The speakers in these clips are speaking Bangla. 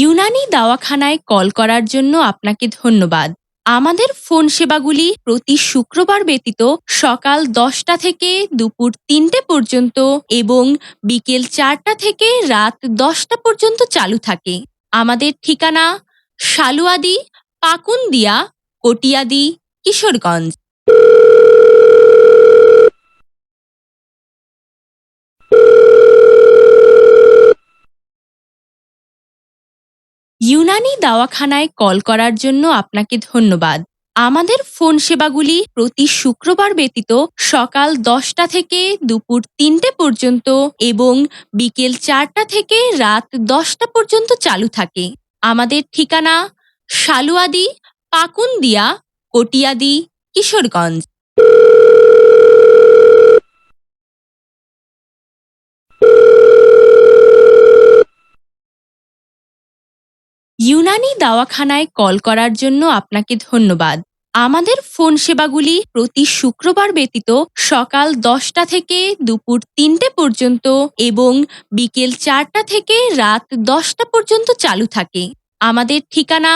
ইউনানি দাওয়াখানায় কল করার জন্য আপনাকে ধন্যবাদ। আমাদের ফোন সেবাগুলি প্রতি শুক্রবার ব্যতীত সকাল দশটা থেকে দুপুর তিনটে পর্যন্ত এবং বিকেল চারটা থেকে রাত দশটা পর্যন্ত চালু থাকে। আমাদের ঠিকানা শালুয়াদি, পাকুন্দিয়া, কটিয়াদি, কিশোরগঞ্জ। ইউনানি দাওয়াখানায় কল করার জন্য আপনাকে ধন্যবাদ। আমাদের ফোন সেবাগুলি প্রতি শুক্রবার ব্যতীত সকাল দশটা থেকে দুপুর তিনটে পর্যন্ত এবং বিকেল চারটা থেকে রাত দশটা পর্যন্ত চালু থাকে। আমাদের ঠিকানা শালুয়াদি, পাকুন্দিয়া, কটিয়াদি, কিশোরগঞ্জ। ইউনানি দাওয়াখানায় কল করার জন্য আপনাকে ধন্যবাদ। আমাদের ফোন সেবাগুলি প্রতি শুক্রবার ব্যতীত সকাল দশটা থেকে দুপুর তিনটে পর্যন্ত এবং বিকেল চারটা থেকে রাত দশটা পর্যন্ত চালু থাকে। আমাদের ঠিকানা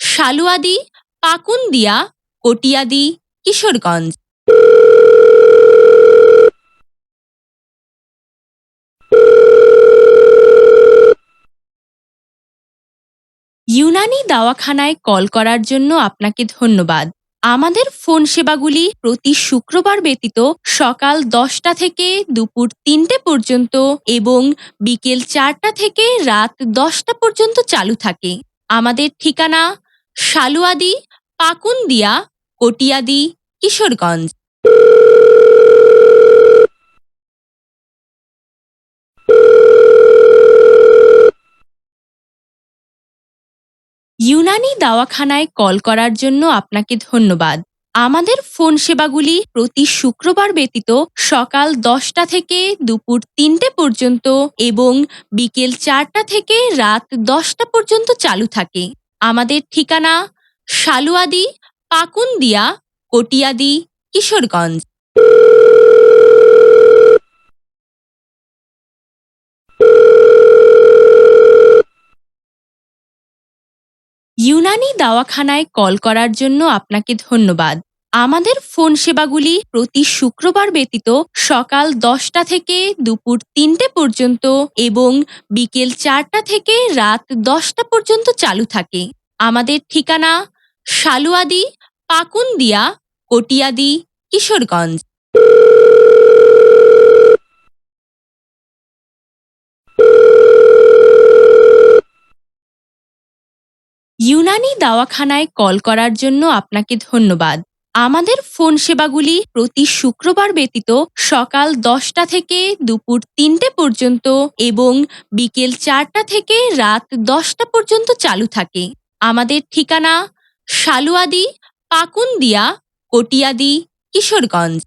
শালুয়াদি, পাকুন্দিয়া, কটিয়াদি, কিশোরগঞ্জ। ইউনানি দাওয়াখানায় কল করার জন্য আপনাকে ধন্যবাদ। আমাদের ফোন সেবাগুলি প্রতি শুক্রবার ব্যতীত সকাল দশটা থেকে দুপুর তিনটে পর্যন্ত এবং বিকেল চারটা থেকে রাত দশটা পর্যন্ত চালু থাকে। আমাদের ঠিকানা শালুয়াদি, পাকুন্দিয়া, কটিয়াদি, কিশোরগঞ্জ। ইউনানি দাওয়াখানায় কল করার জন্য আপনাকে ধন্যবাদ। আমাদের ফোন সেবাগুলি প্রতি শুক্রবার ব্যতীত সকাল দশটা থেকে দুপুর তিনটে পর্যন্ত এবং বিকেল চারটা থেকে রাত দশটা পর্যন্ত চালু থাকে। আমাদের ঠিকানা শালুয়াদি, পাকুন্দিয়া, কটিয়াদি, কিশোরগঞ্জ। ইউনানি দাওয়াখানায় কল করার জন্য আপনাকে ধন্যবাদ। আমাদের ফোন সেবাগুলি প্রতি শুক্রবার ব্যতীত সকাল দশটা থেকে দুপুর তিনটে পর্যন্ত এবং বিকেল চারটা থেকে রাত দশটা পর্যন্ত চালু থাকে। আমাদের ঠিকানা শালুয়াদি, পাকুন্দিয়া, কটিয়াদি, কিশোরগঞ্জ। ইউনানি দাওয়াখানায় কল করার জন্য আপনাকে ধন্যবাদ। আমাদের ফোন সেবাগুলি প্রতি শুক্রবার ব্যতীত সকাল দশটা থেকে দুপুর তিনটে পর্যন্ত এবং বিকেল চারটা থেকে রাত দশটা পর্যন্ত চালু থাকে। আমাদের ঠিকানা শালুয়াদি, পাকুন্দিয়া, কটিয়াদি, কিশোরগঞ্জ।